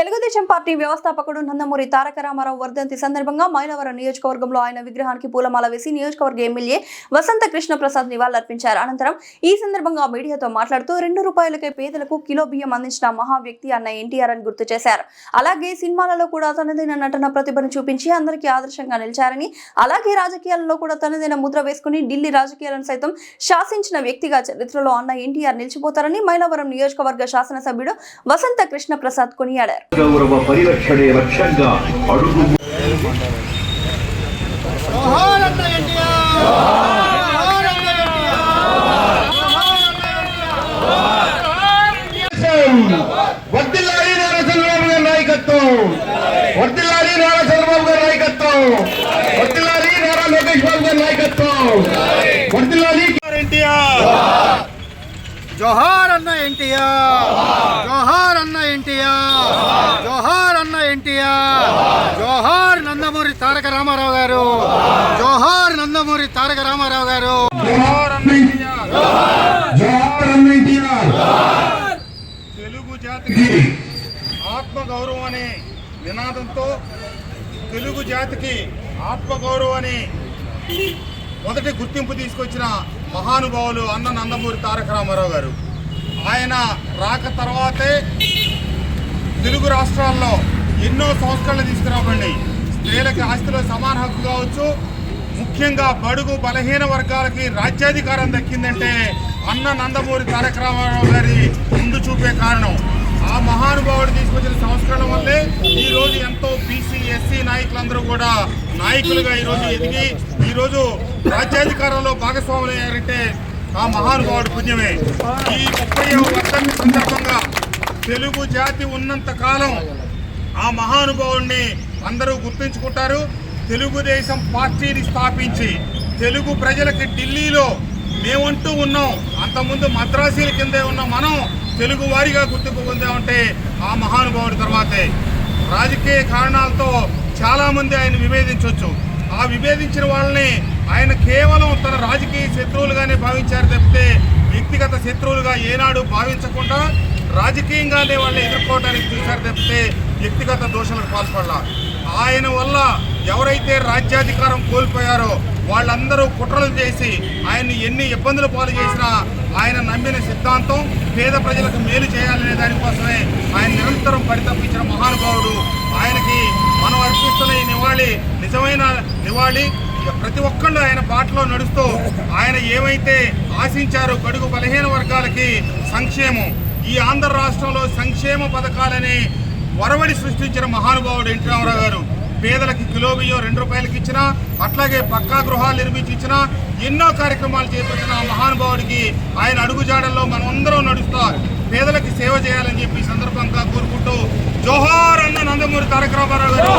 Telugu Desam party వ్యవస్థాపకుడు నందమూరి తారక రామారావు వర్ధంతి సందర్భంగా మైలవరం నియోజకవర్గంలో ఆయన విగ్రహానికి పూలమాల వేసి నియోజకవర్గ ఎమ్మెల్యే వసంత కృష్ణ ప్రసాద్ నివాళులర్పించారు. అనంతరం ఈ సందర్భంగా మీడియాతో మాట్లాడుతూ రెండు రూపాయలకే పేదలకు కిలో బియ్యం అందించిన మహా వ్యక్తి అన్న ఎన్టీఆర్ అని గుర్తు చేశారు. అలాగే సినిమాలలో కూడా తనదైన నటన ప్రతిభను చూపించి అందరికీ ఆదర్శంగా నిలిచారని అలాగే రాజకీయాలలో కూడా తనదైన ముద్ర వేసుకుని ఢిల్లీ రాజకీయాలను సైతం శాసించిన వ్యక్తిగా చరిత్రలో అన్న ఎన్టీఆర్ నిలిచిపోతారని మైలవరం నియోజకవర్గ శాసనసభ్యుడు వసంత కృష్ణ ప్రసాద్ కొనియాడారు. గౌరవ పరిరక్షణే లక్ష్యంగా అడుగు వర్దిల్లాలి నారా చంద్రబాబు గారి నాయకత్వం. వర్దిల్లాలి నారా చంద్రబాబు గారి నాయకత్వం వర్దిల్లాలి నారా లోకేష్ బాబు గారి నాయకత్వం వర్దిల్లాలి ఎన్టీఆర్ జోహార్ అన్న ఎన్టీఆర్. జోహార్. అన్న ఎన్టీఆర్. జోహార్. అన్న ఎన్టీఆర్. జోహార్. నందమూరి తారక రామారావు గారు. జోహార్. నందమూరి తారక రామారావు గారు. జోహార్ అన్న ఎన్టీఆర్. జోహార్ అన్న ఎన్టీఆర్. తెలుగు జాతికి ఆత్మగౌరవం అనే నినాదంతో తెలుగు జాతికి ఆత్మగౌరవం అనే మొదటి గుర్తింపు తీసుకొచ్చిన మహానుభావులు అన్న నందమూరి తారక రామారావు గారు. ఆయన రాక తర్వాతే తెలుగు రాష్ట్రాల్లో ఎన్నో సంస్కరణలు తీసుకురాబడి స్త్రీలకి ఆస్తిలో సమాన హక్కు కావచ్చు ముఖ్యంగా బడుగు బలహీన వర్గాలకి రాజ్యాధికారం దక్కిందంటే అన్న నందమూరి తారక రామారావు గారి ముందు చూపే కారణం. ఆ మహానుభావుడు తీసుకొచ్చిన సంస్కరణ వల్లే ఈరోజు ఎంతో బీసీ ఎస్సీ నాయకులందరూ కూడా నాయకులుగా ఈరోజు ఎదిగి ఈరోజు రాజ్యాధికారంలో భాగస్వాములయ్యారంటే ఆ మహానుభావుడు పుణ్యమే. ఈ ముప్పై వర్షాన్ని సందర్భంగా తెలుగు జాతి ఉన్నంత కాలం ఆ మహానుభావుడిని అందరూ గుర్తుంచుకుంటారు. తెలుగుదేశం పార్టీని స్థాపించి తెలుగు ప్రజలకి ఢిల్లీలో మేమంటూ ఉన్నాం. అంతకుముందు మద్రాసీల కిందే ఉన్న మనం తెలుగు వారిగా గుర్తింపు పొందామంటే ఆ మహానుభావుడి తర్వాతే. రాజకీయ కారణాలతో చాలామంది ఆయన విభేదించవచ్చు ఆ విభేదించిన వాళ్ళని ఆయన కేవలం తన రాజకీయ శత్రువులుగానే భావించారు తప్పితే వ్యక్తిగత శత్రువులుగా ఏనాడు భావించకుండా రాజకీయంగానే వాళ్ళని ఎదుర్కోవడానికి చూశారు తప్పితే వ్యక్తిగత దోషాలకు పాల్పడాల. ఆయన వల్ల ఎవరైతే రాజ్యాధికారం కోల్పోయారో వాళ్ళందరూ కుట్రలు చేసి ఆయన్ని ఎన్ని ఇబ్బందులు పాలు చేసినా ఆయన నమ్మిన సిద్ధాంతం పేద ప్రజలకు మేలు చేయాలనే దానికోసమే ఆయన నిరంతరం పరితపించిన మహానుభావుడు. ఆయనకి మనం అర్పిస్తున్న ఈ నివాళి నిజమైన నివాళి. ప్రతి ఒక్కళ్ళు ఆయన బాటలో నడుస్తూ ఆయన ఏమైతే ఆశించారో గడుగు బలహీన వర్గాలకి సంక్షేమం. ఈ ఆంధ్ర రాష్ట్రంలో సంక్షేమ పథకాలని వరవడి సృష్టించిన మహానుభావుడు ఎన్టీ రామారావు గారు. పేదలకి కిలో బియ్యం రెండు రూపాయలకి ఇచ్చిన అట్లాగే పక్కా గృహాలు నిర్మించి ఇచ్చిన ఎన్నో కార్యక్రమాలు చేపట్టిన ఆ మహానుభావుడికి ఆయన అడుగుజాడల్లో మనం అందరం నడుస్తా పేదలకి సేవ చేయాలని చెప్పి సందర్భంగా కోరుకుంటూ జోహార్ అన్న నందమూరి తారక రామారావు గారు.